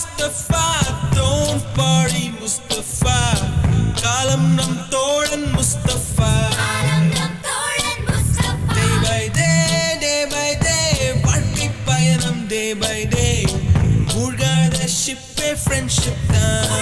Mustafa don't Pari Mustafa. காலம் நம் தோழன் Mustafa. Day by day day by day வாழ்க்கை பயணம் டே பை டே மூழ்காத ஷிப்பே ஃப்ரெண்ட்ஷிப் தான்.